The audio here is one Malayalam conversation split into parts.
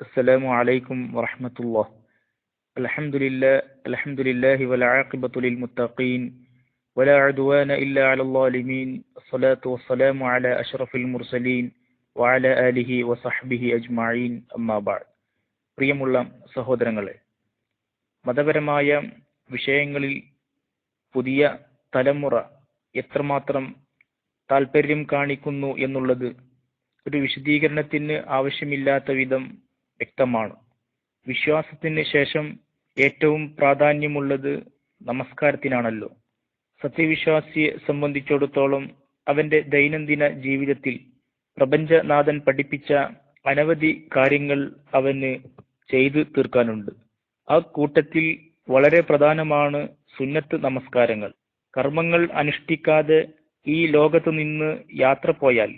السلام عليكم ورحمة الله الحمد لله الحمد لله والعاقبة للمتقين ولا عدوان إلا على الظالمين الصلاة والسلام على أشرف المرسلين وعلى آله وصحبه أجمعين أما بعد പ്രിയമുള്ള സഹോദരങ്ങളെ മതപരമായ വിഷയങ്ങളിൽ പുതിയ തലമുറ എത്രമാത്രം താല്പര്യം കാണിക്കുന്നു എന്നുള്ളത് ഒരു വിശദീകരണത്തിന് ആവശ്യമില്ലാത്ത വിധം വ്യക്തമാണ്. വിശ്വാസത്തിന് ശേഷം ഏറ്റവും പ്രാധാന്യമുള്ളത് നമസ്കാരത്തിനാണല്ലോ. സത്യവിശ്വാസിയെ സംബന്ധിച്ചിടത്തോളം അവന്റെ ദൈനംദിന ജീവിതത്തിൽ പ്രപഞ്ചനാഥൻ പഠിപ്പിച്ച അനവധി കാര്യങ്ങൾ അവന് ചെയ്തു തീർക്കാനുണ്ട്. ആ കൂട്ടത്തിൽ വളരെ പ്രധാനമാണ് സുന്നത്ത് നമസ്കാരങ്ങൾ. കർമ്മങ്ങൾ അനുഷ്ഠിക്കാതെ ഈ ലോകത്തു നിന്ന് യാത്ര പോയാൽ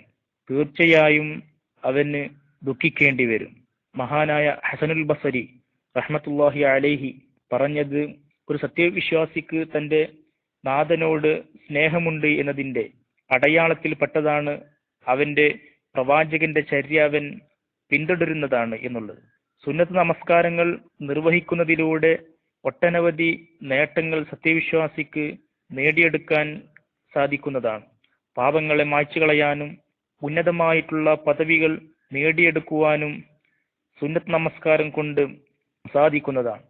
തീർച്ചയായും അവന് ദുഃഖിക്കേണ്ടി വരും. മഹാനായ ഹസനുൽ ബസരി റഹ്മത്തുല്ലാഹി അലൈഹി പറഞ്ഞത് ഒരു സത്യവിശ്വാസിക്ക് തന്റെ നാഥനോട് സ്നേഹമുണ്ട് എന്നതിന്റെ അടയാളത്തിൽപ്പെട്ടതാണ് അവന്റെ പ്രവാചകന്റെ ചര്യ അവൻ പിന്തുടരുന്നതാണ് എന്നുള്ളത്. സുന്നത്ത് നമസ്കാരങ്ങൾ നിർവഹിക്കുന്നതിലൂടെ ഒട്ടനവധി നേട്ടങ്ങൾ സത്യവിശ്വാസിക്ക് നേടിയെടുക്കാൻ സാധിക്കുന്നതാണ്. പാപങ്ങളെ മായ്ച്ചു കളയാനും ഉന്നതമായിട്ടുള്ള പദവികൾ നേടിയെടുക്കുവാനും സുന്നത്ത് നമസ്കാരം കൊണ്ട് സാധിക്കുന്നതാണ്.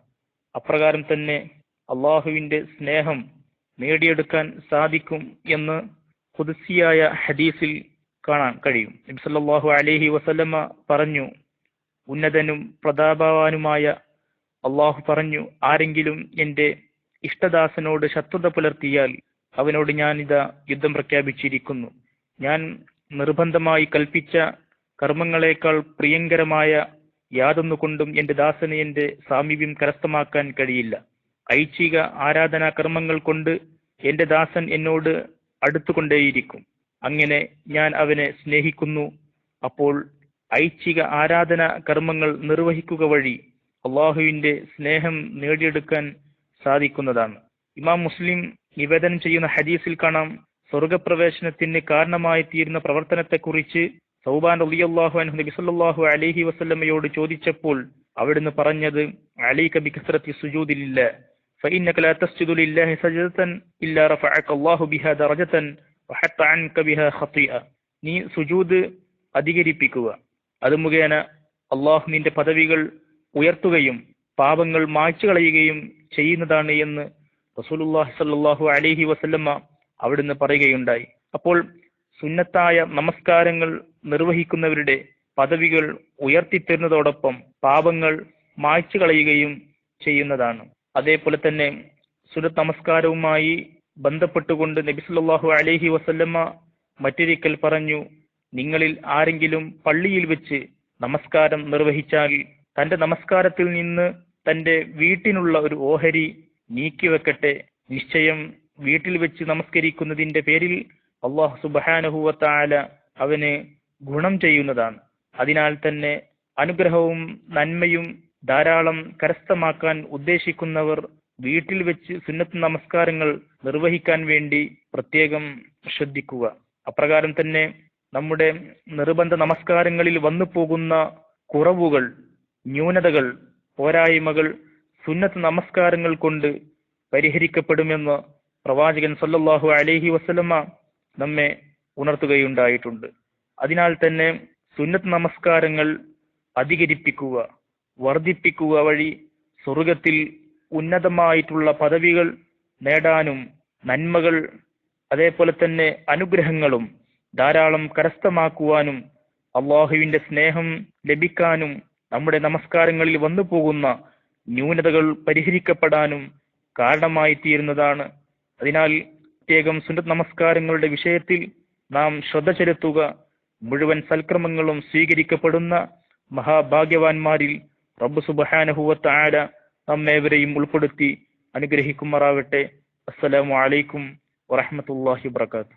അപ്രകാരം തന്നെ അള്ളാഹുവിന്റെ സ്നേഹം നേടിയെടുക്കാൻ സാധിക്കും എന്ന് കുതിസിയായ ഹദീസിൽ കാണാൻ കഴിയും. നബ്സല്ലാഹു അലഹി വസല്ലമ പറഞ്ഞു ഉന്നതനും പ്രതാപവാനുമായ അള്ളാഹു പറഞ്ഞു ആരെങ്കിലും എന്റെ ഇഷ്ടദാസനോട് ശത്രുത പുലർത്തിയാൽ അവനോട് ഞാൻ ഞാനിതാ യുദ്ധം പ്രഖ്യാപിച്ചിരിക്കുന്നു. ഞാൻ നിർബന്ധമായി കൽപ്പിച്ച കർമ്മങ്ങളെക്കാൾ പ്രിയങ്കരമായ യാതൊന്നുകൊണ്ടും എന്റെ ദാസന് എന്റെ സാമീപ്യം കരസ്ഥമാക്കാൻ കഴിയില്ല. ഐച്ഛിക ആരാധനാ കർമ്മങ്ങൾ കൊണ്ട് എന്റെ ദാസൻ എന്നോട് അടുത്തുകൊണ്ടേയിരിക്കും. അങ്ങനെ ഞാൻ അവനെ സ്നേഹിക്കുന്നു. അപ്പോൾ ഐച്ഛിക ആരാധന കർമ്മങ്ങൾ നിർവഹിക്കുക വഴി അള്ളാഹുവിന്റെ സ്നേഹം നേടിയെടുക്കാൻ സാധിക്കുന്നതാണ്. ഇമാം മുസ്ലിം നിവേദനം ചെയ്യുന്ന ഹദീസിൽ കാണാം സ്വർഗപ്രവേശനത്തിന് കാരണമായി തീരുന്ന പ്രവർത്തനത്തെക്കുറിച്ച് സൗബാൻ റളിയല്ലാഹു അൻഹു നബി സല്ലല്ലാഹു അലൈഹി വസല്ലമയോട് ചോദിച്ചപ്പോൾ അവിടുന്ന് പറഞ്ഞത് അലൈക ബികസ്റത്തി സുജൂദിലില്ല فإنك لا تسجد لله سجدة إلا رفعك الله بها درجة وحط عنك بها خطيئة നീ സുജൂദ് അധികരിപ്പിക്കുക അത് മുഖേന അള്ളാഹു നിന്റെ പദവികൾ ഉയർത്തുകയും പാപങ്ങൾ മായ്ച്ചു കളയുകയും ചെയ്യുന്നതാണ് എന്ന് റസൂലുള്ളാഹി സ്വല്ലല്ലാഹു അലൈഹി വസല്ലമ അവിടുന്ന് പറയുകയുണ്ടായി അപ്പോൾ സുന്നത്തായ നമസ്കാരങ്ങൾ നിർവഹിക്കുന്നവരുടെ പദവികൾ ഉയർത്തിത്തരുന്നതോടൊപ്പം പാപങ്ങൾ മായ്ച്ചു കളയുകയും ചെയ്യുന്നതാണ്. അതേപോലെ തന്നെ സുര നമസ്കാരവുമായി ബന്ധപ്പെട്ടുകൊണ്ട് നബിസുല്ലാഹു അലഹി വസല്ലമ്മ മറ്റൊരിക്കൽ പറഞ്ഞു നിങ്ങളിൽ ആരെങ്കിലും പള്ളിയിൽ വെച്ച് നമസ്കാരം നിർവഹിച്ചാൽ തന്റെ നമസ്കാരത്തിൽ നിന്ന് തന്റെ വീട്ടിനുള്ള ഒരു ഓഹരി നീക്കിവെക്കട്ടെ നിശ്ചയം വീട്ടിൽ വെച്ച് നമസ്കരിക്കുന്നതിന്റെ പേരിൽ അള്ളാഹു സുബാനഹുവത്താല അവന് ഗുണം ചെയ്യുന്നതാണ്. അതിനാൽ തന്നെ അനുഗ്രഹവും നന്മയും ധാരാളം കരസ്ഥമാക്കാൻ ഉദ്ദേശിക്കുന്നവർ വീട്ടിൽ വെച്ച് സുന്നത്ത് നമസ്കാരങ്ങൾ നിർവഹിക്കാൻ വേണ്ടി പ്രത്യേകം ശ്രദ്ധിക്കുക. അപ്രകാരം തന്നെ നമ്മുടെ നിർബന്ധ നമസ്കാരങ്ങളിൽ വന്നു പോകുന്ന കുറവുകൾ ന്യൂനതകൾ പോരായ്മകൾ സുന്നത്ത് നമസ്കാരങ്ങൾ കൊണ്ട് പരിഹരിക്കപ്പെടുമെന്ന് പ്രവാചകൻ സല്ലാഹു അലഹി വസ്ലമ്മ നമ്മെ ഉണർത്തുകയുണ്ടായിട്ടുണ്ട്. അതിനാൽ തന്നെ സുന്നത്ത് നമസ്കാരങ്ങൾ അധികരിപ്പിക്കുക വർദ്ധിപ്പിക്കുക വഴി സ്വർഗത്തിൽ ഉന്നതമായിട്ടുള്ള പദവികൾ നേടാനും നന്മകൾ അതേപോലെ തന്നെ അനുഗ്രഹങ്ങളും ധാരാളം കരസ്ഥമാക്കുവാനും അള്ളാഹുവിന്റെ സ്നേഹം ലഭിക്കാനും നമ്മുടെ നമസ്കാരങ്ങളിൽ വന്നു പോകുന്ന ന്യൂനതകൾ പരിഹരിക്കപ്പെടാനും കാരണമായി തീരുന്നതാണ്. അതിനാൽ പ്രത്യേകം സുന്നത്ത് നമസ്കാരങ്ങളുടെ വിഷയത്തിൽ നാം ശ്രദ്ധ ചെലുത്തുക. മുഴുവൻ സൽക്രമങ്ങളും സ്വീകരിക്കപ്പെടുന്ന മഹാഭാഗ്യവാന്മാരിൽ റബ്ബ് സുബഹാനഹുവത്ത ആര നമ്മേവരെയും ഉൾപ്പെടുത്തി അനുഗ്രഹിക്കുമാറാവട്ടെ. അസ്സലാമു അലൈക്കും വറഹമത്തല്ലാഹി വബർക്കാത്തു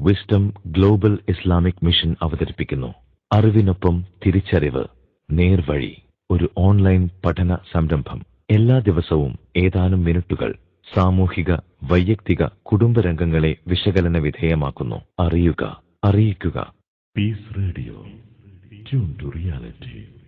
വിസ്ഡം ഗ്ലോബൽ ഇസ്ലാമിക് മിഷൻ അവതരിപ്പിക്കുന്നു. അറിവിനൊപ്പം തിരിച്ചറിവ് നേർവഴി ഒരു ഓൺലൈൻ പഠന സംരംഭം. എല്ലാ ദിവസവും ഏതാനും മിനിറ്റുകൾ സാമൂഹിക വൈയക്തിക കുടുംബരംഗങ്ങളെ വിശകലന വിധേയമാക്കുന്നു. അറിയുക അറിയിക്കുക Peace Radio, tuned to reality.